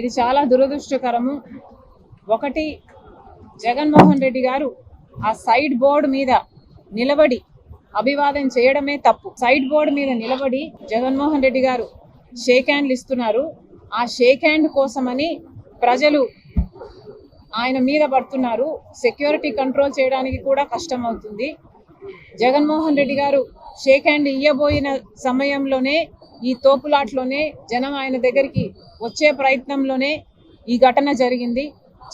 ఇది చాలా దురదృష్టకరము. ఒకటి జగన్మోహన్ రెడ్డి గారు ఆ సైడ్ బోర్డు మీద నిలబడి అభివాదం చేయడమే తప్పు. సైడ్ బోర్డు మీద నిలబడి జగన్మోహన్ రెడ్డి గారు షేక్ హ్యాండ్లు ఇస్తున్నారు. ఆ షేక్ హ్యాండ్ కోసమని ప్రజలు ఆయన మీద పడుతున్నారు. సెక్యూరిటీ కంట్రోల్ చేయడానికి కూడా కష్టం అవుతుంది. జగన్మోహన్ రెడ్డి గారు షేక్ హ్యాండ్ ఇయ్యబోయిన సమయంలోనే ఈ తోపులాట్లోనే జనం ఆయన దగ్గరికి వచ్చే ప్రయత్నంలోనే ఈ ఘటన జరిగింది.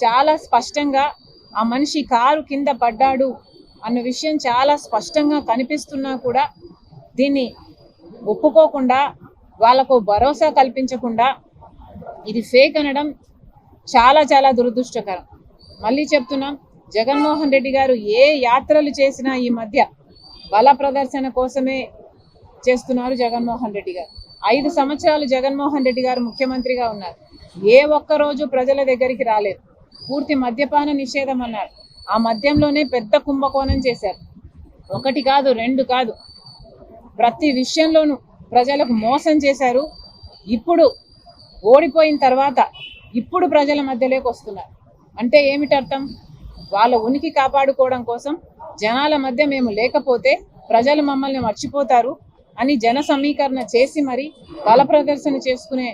చాలా స్పష్టంగా ఆ మనిషి కారు కింద పడ్డాడు అన్న విషయం చాలా స్పష్టంగా కనిపిస్తున్నా కూడా దీన్ని ఒప్పుకోకుండా వాళ్ళకు భరోసా కల్పించకుండా ఇది ఫేక్ అనడం చాలా చాలా దురదృష్టకరం. మళ్ళీ చెప్తున్నాం జగన్మోహన్ రెడ్డి గారు ఏ యాత్రలు చేసినా ఈ మధ్య బల ప్రదర్శన కోసమే చేస్తున్నారు జగన్మోహన్ రెడ్డి గారు. ఐదు సంవత్సరాలు జగన్మోహన్ రెడ్డి గారు ముఖ్యమంత్రిగా ఉన్నారు. ఏ ఒక్క రోజు ప్రజల దగ్గరికి రాలేదు. పూర్తి మద్యపాన నిషేధం అన్నారు. ఆ మద్యంలోనే పెద్ద కుంభకోణం చేశారు. ఒకటి కాదు రెండు కాదు. ప్రతి విషయంలోనూ ప్రజలకు మోసం చేశారు. ఇప్పుడు ఓడిపోయిన తర్వాత ఇప్పుడు ప్రజల మధ్యలోకి వస్తున్నారు. అంటే ఏమిటి అర్థం? వాళ్ళ ఉనికి కాపాడుకోవడం కోసం జనాల మధ్య మేము లేకపోతే ప్రజలు మమ్మల్ని మర్చిపోతారు. అని జన సమీకరణ చేసి మరి బల ప్రదర్శన చేసుకునే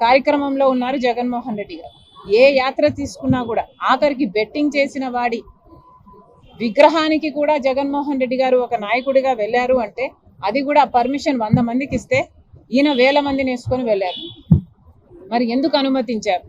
కార్యక్రమంలో ఉన్నారు జగన్మోహన్ రెడ్డి గారు. ఏ యాత్ర తీసుకున్నా కూడా ఆఖరికి బెట్టింగ్ చేసిన వాడి విగ్రహానికి కూడా జగన్మోహన్ రెడ్డి గారు ఒక నాయకుడిగా వెళ్ళారు అంటే అది కూడా పర్మిషన్ వంద మందికి ఇస్తే ఈయన వేల మందిని వేసుకొని వెళ్ళారు. మరి ఎందుకు అనుమతించారు?